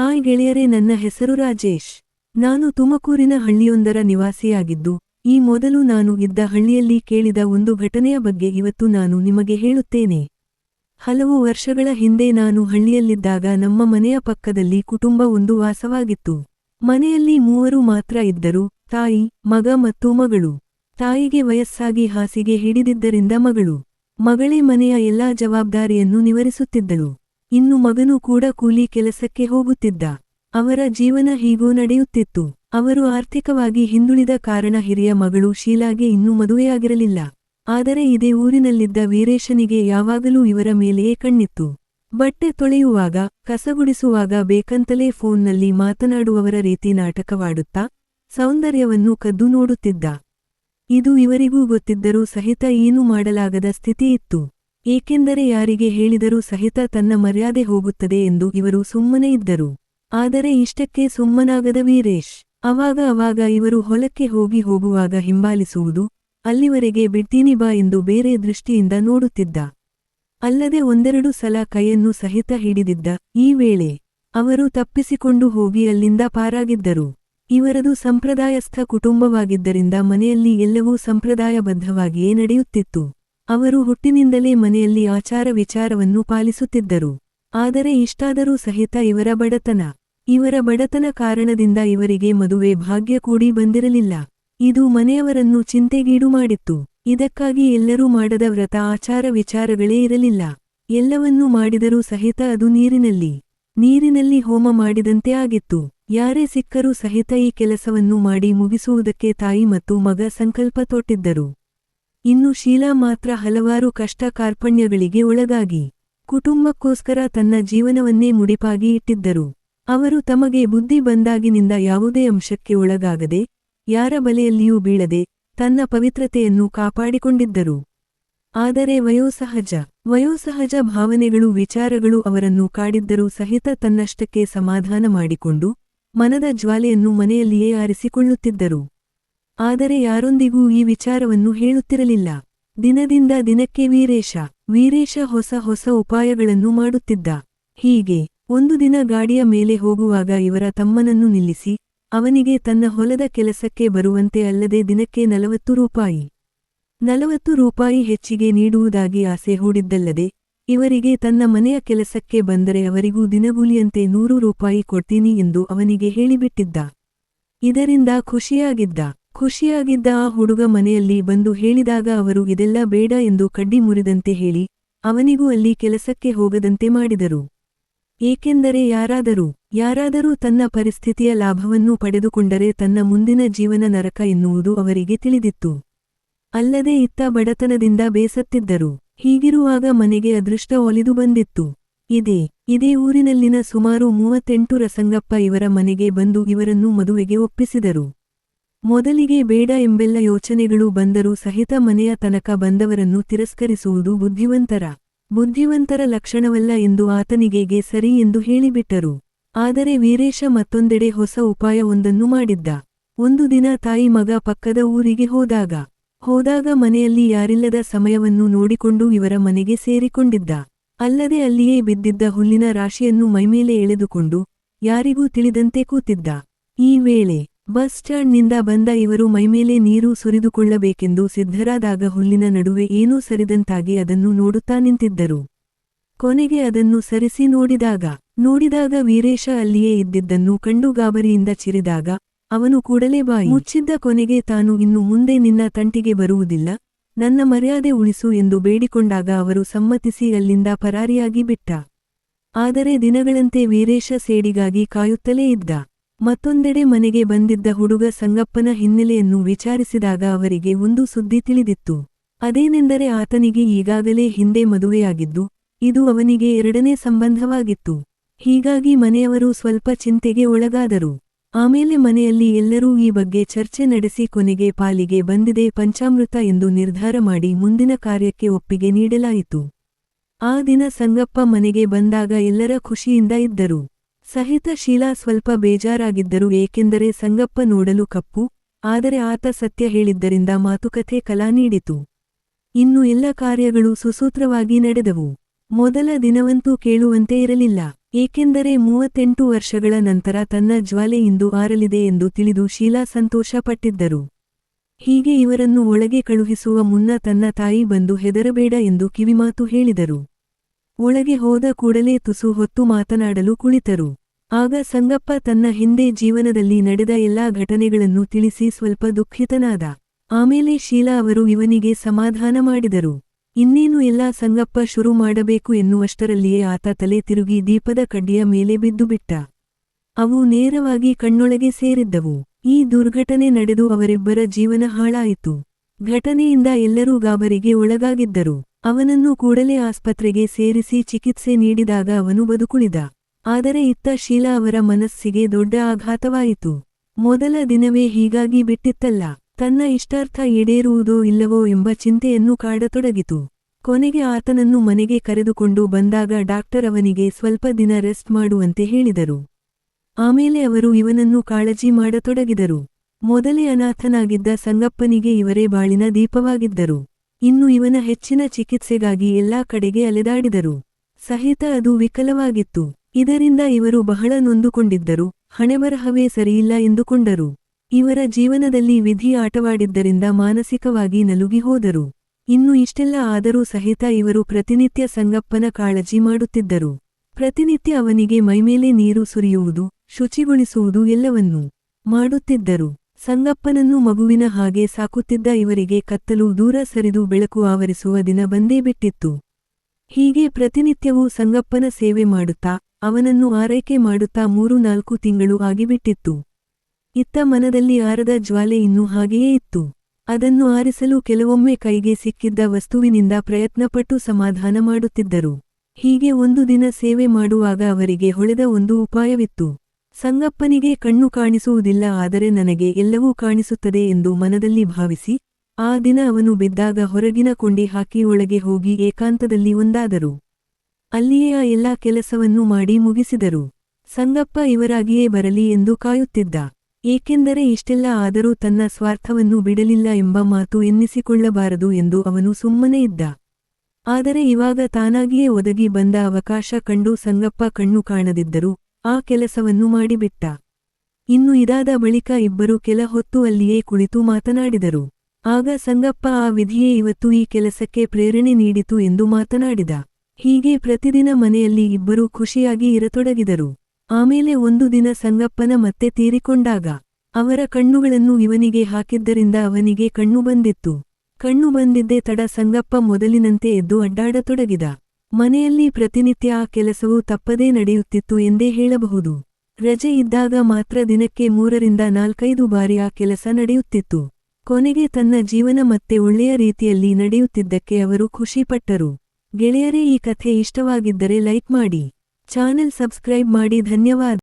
Hi ಗೆಳೆಯರೇ, ನನ್ನ ಹೆಸರು ರಾಜೇಶ್. ನಾನು ತುಮಕೂರಿನ ಹಳ್ಳಿಯೊಂದರ ನಿವಾಸಿಯಾಗಿದ್ದು, ಈ ಮೊದಲು ನಾನು ಇದ್ದ ಹಳ್ಳಿಯಲ್ಲಿ ಕೇಳಿದ ಒಂದು ಘಟನೆಯ ಬಗ್ಗೆ ಇವತ್ತು ನಾನು ನಿಮಗೆ ಹೇಳುತ್ತೇನೆ. ಹಲವು ವರ್ಷಗಳ ಹಿಂದೆ ನಾನು ಹಳ್ಳಿಯಲ್ಲಿದ್ದಾಗ ನಮ್ಮ ಮನೆಯ ಪಕ್ಕದಲ್ಲಿ ಕುಟುಂಬ ಒಂದು ವಾಸವಾಗಿತ್ತು. ಮನೆಯಲ್ಲಿ ಮೂವರು ಮಾತ್ರ ಇದ್ದರು, ತಾಯಿ, ಮಗ ಮತ್ತು ಮಗಳು. ತಾಯಿಗೆ ವಯಸ್ಸಾಗಿ ಹಾಸಿಗೆ ಹಿಡಿದಿದ್ದರಿಂದ ಮಗಳು. ಮಗಳೇ ಮನೆಯ ಎಲ್ಲಾ ಜವಾಬ್ದಾರಿಯನ್ನು ನಿವರಿಸುತ್ತಿದ್ದಳು. ಇನ್ನು ಮಗನೂ ಕೂಡ ಕೂಲಿ ಕೆಲಸಕ್ಕೆ ಹೋಗುತ್ತಿದ್ದ. ಅವರ ಜೀವನ ಹೀಗೂ ನಡೆಯುತ್ತಿತ್ತು. ಅವರು ಆರ್ಥಿಕವಾಗಿ ಹಿಂದುಳಿದ ಕಾರಣ ಹಿರಿಯ ಮಗಳು ಶೀಲಾಗೆ ಇನ್ನೂ ಮದುವೆಯಾಗಿರಲಿಲ್ಲ. ಆದರೆ ಇದೇ ಊರಿನಲ್ಲಿದ್ದ ವೀರೇಶನಿಗೆ ಯಾವಾಗಲೂ ಇವರ ಮೇಲೆಯೇ ಕಣ್ಣಿತ್ತು. ಬಟ್ಟೆ ತೊಳೆಯುವಾಗ, ಕಸಗುಡಿಸುವಾಗ ಬೇಕಂತಲೇ ಫೋನ್ನಲ್ಲಿ ಮಾತನಾಡುವವರ ರೀತಿ ನಾಟಕವಾಡುತ್ತಾ, ಸೌಂದರ್ಯವನ್ನು ಕದ್ದು ನೋಡುತ್ತಿದ್ದ. ಇದು ಇವರಿಗೂ ಗೊತ್ತಿದ್ದರೂ ಸಹಿತ ಏನೂ ಮಾಡಲಾಗದ ಸ್ಥಿತಿ ಇತ್ತು. ಏಕೆಂದರೆ ಯಾರಿಗೆ ಹೇಳಿದರೂ ಸಹಿತ ತನ್ನ ಮರ್ಯಾದೆ ಹೋಗುತ್ತದೆ ಎಂದು ಇವರು ಸುಮ್ಮನೆ ಇದ್ದರು. ಆದರೆ ಇಷ್ಟಕ್ಕೆ ಸುಮ್ಮನಾಗದ ವೀರೇಶ್, ಅವಾಗ ಅವಾಗ ಇವರು ಹೊಲಕ್ಕೆ ಹೋಗಿ ಹೋಗುವಾಗ ಹಿಂಬಾಲಿಸುವುದು, ಅಲ್ಲಿವರೆಗೆ ಬಿಡ್ತೀನಿ ಬಾ ಎಂದು ಬೇರೆ ದೃಷ್ಟಿಯಿಂದ ನೋಡುತ್ತಿದ್ದ. ಅಲ್ಲದೆ ಒಂದೆರಡು ಸಲ ಕೈಯನ್ನು ಸಹಿತ ಹಿಡಿದಿದ್ದ. ಈ ವೇಳೆ ಅವರು ತಪ್ಪಿಸಿಕೊಂಡು ಹೋಗಿ ಅಲ್ಲಿಂದ ಪಾರಾಗಿದ್ದರು. ಇವರದು ಸಂಪ್ರದಾಯಸ್ಥ ಕುಟುಂಬವಾಗಿದ್ದರಿಂದ ಮನೆಯಲ್ಲಿ ಎಲ್ಲವೂ ಸಂಪ್ರದಾಯಬದ್ಧವಾಗಿಯೇ ನಡೆಯುತ್ತಿತ್ತು. ಅವರು ಹುಟ್ಟಿನಿಂದಲೇ ಮನೆಯಲ್ಲಿ ಆಚಾರ ವಿಚಾರವನ್ನು ಪಾಲಿಸುತ್ತಿದ್ದರು. ಆದರೆ ಇಷ್ಟಾದರೂ ಸಹಿತ ಇವರ ಬಡತನ. ಇವರ ಬಡತನ ಕಾರಣದಿಂದ ಇವರಿಗೆ ಮದುವೆ ಭಾಗ್ಯ ಕೂಡಿ ಬಂದಿರಲಿಲ್ಲ. ಇದು ಮನೆಯವರನ್ನು ಚಿಂತೆಗೀಡು ಮಾಡಿತ್ತು. ಇದಕ್ಕಾಗಿ ಎಲ್ಲರೂ ಮಾಡದ ವ್ರತ ಆಚಾರ ವಿಚಾರಗಳೇ ಇರಲಿಲ್ಲ. ಎಲ್ಲವನ್ನೂ ಮಾಡಿದರೂ ಸಹಿತ ಅದು ನೀರಿನಲ್ಲಿ. ನೀರಿನಲ್ಲಿ ಹೋಮ ಮಾಡಿದಂತೆ ಆಗಿತ್ತು. ಯಾರೇ ಸಿಕ್ಕರೂ ಸಹಿತ ಈ ಕೆಲಸವನ್ನು ಮಾಡಿ ಮುಗಿಸುವುದಕ್ಕೆ ತಾಯಿ ಮತ್ತು ಮಗ ಸಂಕಲ್ಪ ತೊಟ್ಟಿದ್ದರು. ಇನ್ನು ಶೀಲಾ ಮಾತ್ರ ಹಲವಾರು ಕಷ್ಟ ಕಾರ್ಪಣ್ಯಗಳಿಗೆ ಒಳಗಾಗಿ ಕುಟುಂಬಕ್ಕೋಸ್ಕರ ತನ್ನ ಜೀವನವನ್ನೇ ಮುಡಿಪಾಗಿ ಇಟ್ಟಿದ್ದರು. ಅವರು ತಮಗೆ ಬುದ್ಧಿ ಬಂದಾಗಿನಿಂದ ಯಾವುದೇ ಅಂಶಕ್ಕೆ ಒಳಗಾಗದೆ, ಯಾರ ಬಲೆಯಲ್ಲಿಯೂ ಬೀಳದೆ ತನ್ನ ಪವಿತ್ರತೆಯನ್ನು ಕಾಪಾಡಿಕೊಂಡಿದ್ದರು. ಆದರೆ ವಯೋಸಹಜ ವಯೋಸಹಜ ಭಾವನೆಗಳು ವಿಚಾರಗಳು ಅವರನ್ನು ಕಾಡಿದ್ದರೂ ಸಹಿತ ತನ್ನಷ್ಟಕ್ಕೆ ಸಮಾಧಾನ ಮಾಡಿಕೊಂಡು ಮನದ ಜ್ವಾಲೆಯನ್ನು ಮನೆಯಲ್ಲಿಯೇ ಆರಿಸಿಕೊಳ್ಳುತ್ತಿದ್ದರು. ಆದರೆ ಯಾರೊಂದಿಗೂ ಈ ವಿಚಾರವನ್ನು ಹೇಳುತ್ತಿರಲಿಲ್ಲ. ದಿನದಿಂದ ದಿನಕ್ಕೆ ವೀರೇಶ ವೀರೇಶ ಹೊಸ ಹೊಸ ಉಪಾಯಗಳನ್ನು ಮಾಡುತ್ತಿದ್ದ. ಹೀಗೆ, ಒಂದು ದಿನ ಗಾಡಿಯ ಮೇಲೆ ಹೋಗುವಾಗ ಇವರ ತಮ್ಮನನ್ನು ನಿಲ್ಲಿಸಿ, ಅವನಿಗೆ ತನ್ನ ಹೊಲದ ಕೆಲಸಕ್ಕೆ ಬರುವಂತೆ ಅಲ್ಲದೆ ದಿನಕ್ಕೆ ನಲವತ್ತು ರೂಪಾಯಿ. ನಲವತ್ತು ರೂಪಾಯಿ ಹೆಚ್ಚಿಗೆ ನೀಡುವುದಾಗಿ ಆಸೆ ಹೂಡಿದ್ದಲ್ಲದೆ, ಇವರಿಗೆ ತನ್ನ ಮನೆಯ ಕೆಲಸಕ್ಕೆ ಬಂದರೆ ಅವರಿಗೂ ದಿನಗೂಲಿಯಂತೆ ನೂರು ರೂಪಾಯಿ ಕೊಡ್ತೀನಿ ಎಂದು ಅವನಿಗೆ ಹೇಳಿಬಿಟ್ಟಿದ್ದ. ಇದರಿಂದ ಖುಷಿಯಾಗಿದ್ದ. ಖುಷಿಯಾಗಿದ್ದ ಆ ಹುಡುಗ ಮನೆಯಲ್ಲಿ ಬಂದು ಹೇಳಿದಾಗ ಅವರು, ಇದೆಲ್ಲ ಬೇಡ ಎಂದು ಕಡ್ಡಿ ಮುರಿದಂತೆ ಹೇಳಿ, ಅವನಿಗೂ ಅಲ್ಲಿ ಕೆಲಸಕ್ಕೆ ಹೋಗದಂತೆ ಮಾಡಿದರು. ಏಕೆಂದರೆ ಯಾರಾದರೂ ಯಾರಾದರೂ ತನ್ನ ಪರಿಸ್ಥಿತಿಯ ಲಾಭವನ್ನು ಪಡೆದುಕೊಂಡರೆ ತನ್ನ ಮುಂದಿನ ಜೀವನ ನರಕ ಎನ್ನುವುದು ಅವರಿಗೆ ತಿಳಿದಿತ್ತು. ಅಲ್ಲದೆ ಇತ್ತ ಬಡತನದಿಂದ ಬೇಸತ್ತಿದ್ದರು. ಹೀಗಿರುವಾಗ ಮನೆಗೆ ಅದೃಷ್ಟ ಒಲಿದು ಬಂದಿತ್ತು. ಇದೇ ಇದೇ ಊರಿನಲ್ಲಿನ ಸುಮಾರು ಮೂವತ್ತೆಂಟು ರಸಂಗಪ್ಪ ಇವರ ಮನೆಗೆ ಬಂದು ಇವರನ್ನು ಮದುವೆಗೆ ಒಪ್ಪಿಸಿದರು. ಮೊದಲಿಗೆ ಬೇಡ ಎಂಬೆಲ್ಲ ಯೋಚನೆಗಳು ಬಂದರೂ ಸಹಿತ ಮನೆಯ ತನಕ ಬಂದವರನ್ನು ತಿರಸ್ಕರಿಸುವುದು ಬುದ್ಧಿವಂತರ. ಬುದ್ಧಿವಂತರ ಲಕ್ಷಣವಲ್ಲ ಎಂದು ಆತನಿಗೆಗೆ ಸರಿ ಎಂದು ಹೇಳಿಬಿಟ್ಟರು. ಆದರೆ ವೀರೇಶ ಮತ್ತೊಂದೆಡೆ ಹೊಸ ಉಪಾಯವೊಂದನ್ನು ಮಾಡಿದ್ದ. ಒಂದು ದಿನ ತಾಯಿ ಮಗ ಪಕ್ಕದ ಊರಿಗೆ ಹೋದಾಗ. ಹೋದಾಗ ಮನೆಯಲ್ಲಿ ಯಾರಿಲ್ಲದ ಸಮಯವನ್ನು ನೋಡಿಕೊಂಡು ಇವರ ಮನೆಗೆ ಸೇರಿಕೊಂಡಿದ್ದ. ಅಲ್ಲದೆ ಅಲ್ಲಿಯೇ ಬಿದ್ದಿದ್ದ ಹುಲ್ಲಿನ ರಾಶಿಯನ್ನು ಮೈಮೇಲೆ ಎಳೆದುಕೊಂಡು, ಯಾರಿಗೂ ತಿಳಿದಂತೆ ಕೂತಿದ್ದ. ಈ ವೇಳೆ ಬಸ್ ಸ್ಟ್ಯಾಂಡ್ನಿಂದ ಬಂದ ಇವರು ಮೈಮೇಲೆ ನೀರು ಸುರಿದುಕೊಳ್ಳಬೇಕೆಂದು ಸಿದ್ಧರಾದಾಗ ಹುಲ್ಲಿನ ನಡುವೆ ಏನೂ ಸರಿದಂತಾಗಿ ಅದನ್ನು ನೋಡುತ್ತಾ ನಿಂತಿದ್ದರು. ಕೊನೆಗೆ ಅದನ್ನು ಸರಿಸಿ ನೋಡಿದಾಗ ನೋಡಿದಾಗ ವೀರೇಶ ಅಲ್ಲಿಯೇ ಇದ್ದಿದ್ದನ್ನು ಕಂಡು ಗಾಬರಿಯಿಂದ ಚಿರಿದಾಗ, ಅವನು ಕೂಡಲೇ ಬಾಯಿ ಮುಚ್ಚಿದ್ದ ಕೊನೆಗೆ ತಾನು ಇನ್ನು ಮುಂದೆ ನಿನ್ನ ತಂಟಿಗೆ ಬರುವುದಿಲ್ಲ, ನನ್ನ ಮರ್ಯಾದೆ ಉಳಿಸು ಎಂದು ಬೇಡಿಕೊಂಡಾಗ ಅವರು ಸಮ್ಮತಿಸಿ ಅಲ್ಲಿಂದ ಪರಾರಿಯಾಗಿ ಬಿಟ್ಟ. ಆದರೆ ದಿನಗಳಂತೆ ವೀರೇಶ ಸೇಡಿಗಾಗಿ ಕಾಯುತ್ತಲೇ ಇದ್ದ. ಮತ್ತೊಂದೆಡೆ ಮನೆಗೆ ಬಂದಿದ್ದ ಹುಡುಗ ಸಂಗಪ್ಪನ ಹಿನ್ನೆಲೆಯನ್ನು ವಿಚಾರಿಸಿದಾಗ ಅವರಿಗೆ ಒಂದು ಸುದ್ದಿ ತಿಳಿದಿತ್ತು. ಅದೇನೆಂದರೆ ಆತನಿಗೆ ಈಗಾಗಲೇ ಹಿಂದೆ ಮದುವೆಯಾಗಿದ್ದು, ಇದು ಅವನಿಗೆ ಎರಡನೇ ಸಂಬಂಧವಾಗಿತ್ತು. ಹೀಗಾಗಿ ಮನೆಯವರು ಸ್ವಲ್ಪ ಚಿಂತೆಗೆ ಒಳಗಾದರು. ಆಮೇಲೆ ಮನೆಯಲ್ಲಿ ಎಲ್ಲರೂ ಈ ಬಗ್ಗೆ ಚರ್ಚೆ ನಡೆಸಿ ಕೊನೆಗೆ ಪಾಲಿಗೆ ಬಂದಿದೆ ಪಂಚಾಮೃತ ಎಂದು ನಿರ್ಧಾರ ಮಾಡಿ ಮುಂದಿನ ಕಾರ್ಯಕ್ಕೆ ಒಪ್ಪಿಗೆ ನೀಡಲಾಯಿತು. ಆ ದಿನ ಸಂಗಪ್ಪ ಮನೆಗೆ ಬಂದಾಗ ಎಲ್ಲರ ಖುಷಿಯಿಂದ ಇದ್ದರು. ಸಹಿತ ಶೀಲಾ ಸ್ವಲ್ಪ ಬೇಜಾರಾಗಿದ್ದರು ಏಕೆಂದರೆ ಸಂಗಪ್ಪ ನೋಡಲು ಕಪ್ಪು, ಆದರೆ ಆತ ಸತ್ಯ ಹೇಳಿದ್ದರಿಂದ ಮಾತುಕತೆ ಕಲಾ ನೀಡಿತು. ಇನ್ನು ಎಲ್ಲ ಕಾರ್ಯಗಳು ಸುಸೂತ್ರವಾಗಿ ನಡೆದವು. ಮೊದಲ ದಿನವಂತೂ ಕೇಳುವಂತೆ ಇರಲಿಲ್ಲ. ಏಕೆಂದರೆ ಮೂವತ್ತೆಂಟು ವರ್ಷಗಳ ನಂತರ ತನ್ನ ಜ್ವಾಲೆ ಇಂದು ಆರಲಿದೆ ಎಂದು ತಿಳಿದು ಶೀಲಾ ಸಂತೋಷಪಟ್ಟಿದ್ದರು. ಹೀಗೆ ಇವರನ್ನು ಒಳಗೆ ಕಳುಹಿಸುವ ಮುನ್ನ ತನ್ನ ತಾಯಿ ಬಂದು ಹೆದರಬೇಡ ಎಂದು ಕಿವಿಮಾತು ಹೇಳಿದರು. ಒಳಗೆ ಹೋದ ಕೂಡಲೇ ತುಸು ಹೊತ್ತು ಮಾತನಾಡಲು ಕುಳಿತರು. ಆಗ ಸಂಗಪ್ಪ ತನ್ನ ಹಿಂದೆ ಜೀವನದಲ್ಲಿ ನಡೆದ ಎಲ್ಲಾ ಘಟನೆಗಳನ್ನು ತಿಳಿಸಿ ಸ್ವಲ್ಪ ದುಃಖಿತನಾದ. ಆಮೇಲೆ ಶೀಲಾ ಅವರು ಇವನಿಗೆ ಸಮಾಧಾನ ಮಾಡಿದರು. ಇನ್ನೇನು ಎಲ್ಲ ಸಂಗಪ್ಪ ಶುರು ಮಾಡಬೇಕು ಎನ್ನುವಷ್ಟರಲ್ಲಿಯೇ ಆತ ತಲೆ ತಿರುಗಿ ದೀಪದ ಕಡ್ಡಿಯ ಮೇಲೆ ಬಿದ್ದುಬಿಟ್ಟ ಅವು ನೇರವಾಗಿ ಕಣ್ಣೊಳಗೆ ಸೇರಿದ್ದವು. ಈ ದುರ್ಘಟನೆ ನಡೆದು ಅವರಿಬ್ಬರ ಜೀವನ ಹಾಳಾಯಿತು. ಘಟನೆಯಿಂದ ಎಲ್ಲರೂ ಗಾಬರಿಗೆ ಒಳಗಾಗಿದ್ದರು. ಅವನನ್ನು ಕೂಡಲೇ ಆಸ್ಪತ್ರೆಗೆ ಸೇರಿಸಿ ಚಿಕಿತ್ಸೆ ನೀಡಿದಾಗ ಅವನು ಬದುಕುಳಿದ. ಆದರೆ ಇತ್ತ ಶೀಲಾ ಅವರ ಮನಸ್ಸಿಗೆ ದೊಡ್ಡ ಆಘಾತವಾಯಿತು. ಮೊದಲ ದಿನವೇ ಹೀಗಾಗಿ ಬಿಟ್ಟಿತ್ತಲ್ಲ, ತನ್ನ ಇಷ್ಟಾರ್ಥ ಈಡೇರುವುದೋ ಇಲ್ಲವೋ ಎಂಬ ಚಿಂತೆಯನ್ನು ಕಾಡತೊಡಗಿತು. ಕೊನೆಗೆ ಆತನನ್ನು ಮನೆಗೆ ಕರೆದುಕೊಂಡು ಬಂದಾಗ ಡಾಕ್ಟರ್ ಅವನಿಗೆ ಸ್ವಲ್ಪ ದಿನ ರೆಸ್ಟ್ ಮಾಡುವಂತೆ ಹೇಳಿದರು. ಆಮೇಲೆ ಅವರು ಇವನನ್ನು ಕಾಳಜಿ ಮಾಡತೊಡಗಿದರು. ಮೊದಲೇ ಅನಾಥನಾಗಿದ್ದ ಸಂಗಪ್ಪನಿಗೆ ಇವರೇ ಬಾಳಿನ ದೀಪವಾಗಿದ್ದರು. ಇನ್ನು ಇವನ ಹೆಚ್ಚಿನ ಚಿಕಿತ್ಸೆಗಾಗಿ ಎಲ್ಲಾ ಕಡೆಗೆ ಅಲೆದಾಡಿದರು. ಸಹಿತ ಅದು ವಿಕಲವಾಗಿತ್ತು. ಇದರಿಂದ ಇವರು ಬಹಳ ನೊಂದುಕೊಂಡಿದ್ದರು. ಹಣೆಬರಹವೇ ಸರಿಯಿಲ್ಲ ಎಂದುಕೊಂಡರು. ಇವರ ಜೀವನದಲ್ಲಿ ವಿಧಿ ಆಟವಾಡಿದ್ದರಿಂದ ಮಾನಸಿಕವಾಗಿ ನಲುಗಿ ಹೋದರು ಇನ್ನು ಇಷ್ಟೆಲ್ಲ ಆದರೂ ಸಹಿತ ಇವರು ಪ್ರತಿನಿತ್ಯ ಸಂಗಪ್ಪನ ಕಾಳಜಿ ಮಾಡುತ್ತಿದ್ದರು. ಪ್ರತಿನಿತ್ಯ ಅವನಿಗೆ ಮೈಮೇಲೆ ನೀರು ಸುರಿಯುವುದು, ಶುಚಿಗೊಳಿಸುವುದು ಎಲ್ಲವನ್ನೂ ಮಾಡುತ್ತಿದ್ದರು. ಸಂಗಪ್ಪನನ್ನು ಮಗುವಿನ ಹಾಗೆ ಸಾಕುತ್ತಿದ್ದ ಇವರಿಗೆ ಕತ್ತಲು ದೂರ ಸರಿದು ಬೆಳಕು ಆವರಿಸುವ ದಿನ ಬಂದೇ ಬಿಟ್ಟಿತ್ತು. ಹೀಗೆ ಪ್ರತಿನಿತ್ಯವೂ ಸಂಗಪ್ಪನ ಸೇವೆ ಮಾಡುತ್ತಾ, ಅವನನ್ನು ಆರೈಕೆ ಮಾಡುತ್ತಾ ಮೂರು ನಾಲ್ಕು ತಿಂಗಳು ಆಗಿಬಿಟ್ಟಿತ್ತು. ಇತ್ತ ಮನದಲ್ಲಿ ಆರದ ಜ್ವಾಲೆ ಇನ್ನೂ ಹಾಗೆಯೇ ಇತ್ತು. ಅದನ್ನು ಆರಿಸಲು ಕೆಲವೊಮ್ಮೆ ಕೈಗೆ ಸಿಕ್ಕಿದ್ದ ವಸ್ತುವಿನಿಂದ ಪ್ರಯತ್ನಪಟ್ಟು ಸಮಾಧಾನ ಮಾಡುತ್ತಿದ್ದರು. ಹೀಗೆ ಒಂದು ದಿನ ಸೇವೆ ಮಾಡುವಾಗ ಅವರಿಗೆ ಹೊಳೆದ ಒಂದು ಉಪಾಯವಿತ್ತು. ಸಂಗಪ್ಪನಿಗೆ ಕಣ್ಣು ಕಾಣಿಸುವುದಿಲ್ಲ ಆದರೆ ನನಗೆ ಎಲ್ಲವೂ ಕಾಣಿಸುತ್ತದೆ ಎಂದು ಮನದಲ್ಲಿ ಭಾವಿಸಿ, ಆ ದಿನ ಅವನು ಬಿದ್ದಾಗ ಹೊರಗಿನ ಕೊಂಡಿ ಹಾಕಿ ಒಳಗೆ ಹೋಗಿ ಏಕಾಂತದಲ್ಲಿ ಒಂದಾದರು. ಅಲ್ಲಿಯೇ ಆ ಎಲ್ಲಾ ಕೆಲಸವನ್ನೂ ಮಾಡಿ ಮುಗಿಸಿದರು. ಸಂಗಪ್ಪ ಇವರಾಗಿಯೇ ಬರಲಿ ಎಂದು ಕಾಯುತ್ತಿದ್ದ. ಏಕೆಂದರೆ ಇಷ್ಟೆಲ್ಲ ಆದರೂ ತನ್ನ ಸ್ವಾರ್ಥವನ್ನು ಬಿಡಲಿಲ್ಲ ಎಂಬ ಮಾತು ಎನ್ನಿಸಿಕೊಳ್ಳಬಾರದು ಎಂದು ಅವನು ಸುಮ್ಮನೆ ಇದ್ದ. ಆದರೆ ಇವಾಗ ತಾನಾಗಿಯೇ ಒದಗಿ ಬಂದ ಅವಕಾಶ ಕಂಡು ಸಂಗಪ್ಪ ಕಣ್ಣು ಕಾಣದಿದ್ದರೂ. ಆ ಕೆಲಸವನ್ನು ಮಾಡಿಬಿಟ್ಟ. ಇನ್ನು ಇದಾದ ಬಳಿಕ ಇಬ್ಬರು ಕೆಲ ಹೊತ್ತು ಅಲ್ಲಿಯೇ ಕುಳಿತು ಮಾತನಾಡಿದರು. ಆಗ ಸಂಗಪ್ಪ ಆ ವಿಧಿಯೇ ಇವತ್ತು ಈ ಕೆಲಸಕ್ಕೆ ಪ್ರೇರಣೆ ನೀಡಿತು ಎಂದು ಮಾತನಾಡಿದ. ಹೀಗೆ ಪ್ರತಿದಿನ ಮನೆಯಲ್ಲಿ ಇಬ್ಬರೂ ಖುಷಿಯಾಗಿ ಇರತೊಡಗಿದರು. ಆಮೇಲೆ ಒಂದು ದಿನ ಸಂಗಪ್ಪನ ಮತ್ತೆ ತೀರಿಕೊಂಡಾಗ, ಅವರ ಕಣ್ಣುಗಳನ್ನು ಇವನಿಗೆ ಹಾಕಿದ್ದರಿಂದ ಅವನಿಗೆ ಕಣ್ಣು ಬಂದಿತ್ತು. ಕಣ್ಣು ಬಂದಿದ್ದೇ ತಡ ಸಂಗಪ್ಪ ಮೊದಲಿನಂತೆ ಎದ್ದು ಅಡ್ಡಾಡತೊಡಗಿದ. ಮನೆಯಲ್ಲಿ ಪ್ರತಿನಿತ್ಯ ಆ ಕೆಲಸವು ತಪ್ಪದೇ ನಡೆಯುತ್ತಿತ್ತು ಎಂದೇ ಹೇಳಬಹುದು. ರಜೆ ಇದ್ದಾಗ ಮಾತ್ರ ದಿನಕ್ಕೆ ಮೂರರಿಂದ ನಾಲ್ಕೈದು ಬಾರಿ ಆ ಕೆಲಸ ನಡೆಯುತ್ತಿತ್ತು. ಕೊನೆಗೆ ತನ್ನ ಜೀವನ ಮತ್ತೆ ಒಳ್ಳೆಯ ರೀತಿಯಲ್ಲಿ ನಡೆಯುತ್ತಿದ್ದಕ್ಕೆ ಅವರು ಖುಷಿಪಟ್ಟರು. ಗೆಳೆಯರೇ, ಈ ಕಥೆ ಇಷ್ಟವಾಗಿದ್ದರೆ ಲೈಕ್ ಮಾಡಿ. ಚಾನೆಲ್ ಸಬ್ಸ್ಕ್ರೈಬ್ ಮಾಡಿ. ಧನ್ಯವಾದ.